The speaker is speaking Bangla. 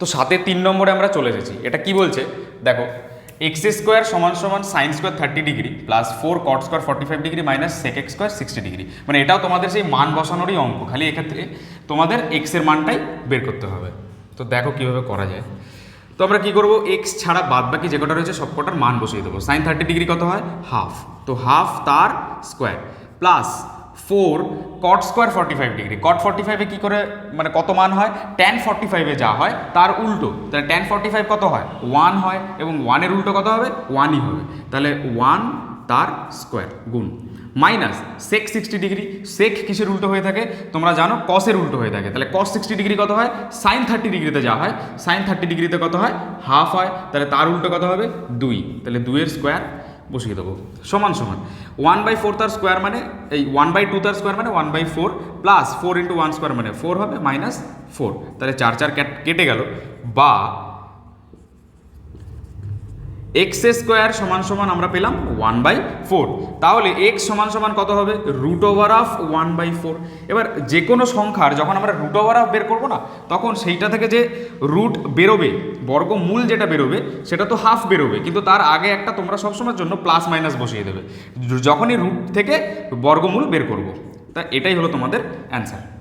তো সাথে তিন নম্বরে আমরা চলে এসেছি। এটা কি বলছে? দেখো এক্স স্কোয়ার সমান সমান sine square thirty degree plus four cot square forty five degree minus sec x square sixty degree মানে এটাও তোমাদের সেই মান বসানোরই অঙ্ক, খালি এক্ষেত্রে তোমাদের এক্সের মানটাই বের করতে হবে। তো দেখো কীভাবে করা যায়। তো আমরা কী করব? এক্স ছাড়া বাদ বাকি যে কটা রয়েছে সব কটার মান বসিয়ে দেবো। সাইন থার্টি ডিগ্রি কত হয়? হাফ তো হাফ তার square plus four cot square forty five degree cot forty ফাইভে কী করে মানে কত মান হয়? ট্যান ফর্টি ফাইভে যা হয়, তার উল্টো। তাহলে ট্যান ফর্টি ফাইভ কত হয়? ওয়ান হয়, এবং ওয়ানের উল্টো কত হবে? ওয়ানই হবে। তাহলে ওয়ান তার স্কোয়ার গুণ। Minus sec sixty degree sec কিসের উল্টো হয়ে থাকে? তোমরা জানো কসের উল্টো হয়ে থাকে। তাহলে কস সিক্সটি ডিগ্রি কত হয়? সাইন থার্টি ডিগ্রিতে যা হয়। সাইন থার্টি ডিগ্রিতে কত হয়? হাফ হয়। তাহলে তার উল্টো কত হবে? দুই। তাহলে দুইয়ের স্কোয়ার বসিয়ে দেবো। সমান সমান। ওয়ান বাই ফোর তার স্কোয়ার মানে এই ওয়ান বাই টু তার স্কোয়ার মানে one by four plus four into one square মানে ফোর হবে মাইনাস ফোর তাহলে চার চার কেটে গেল। বা এক্স স্কোয়ার সমান সমান আমরা পেলাম ওয়ান বাই ফোর তাহলে এক্স সমান সমান কত হবে? Root over of one by four এবার যে কোনো সংখ্যার যখন আমরা রুট ওভার অফ বের করব না, তখন সেইটা থেকে যে রুট বেরোবে, বর্গমূল যেটা বেরোবে, সেটা তো হাফ বেরোবে। কিন্তু তার আগে একটা তোমরা সবসময়ের জন্য প্লাস মাইনাস বসিয়ে দেবে। যখনই রুট থেকে বর্গমূল বের করব। তা এটাই হলো তোমাদের অ্যান্সার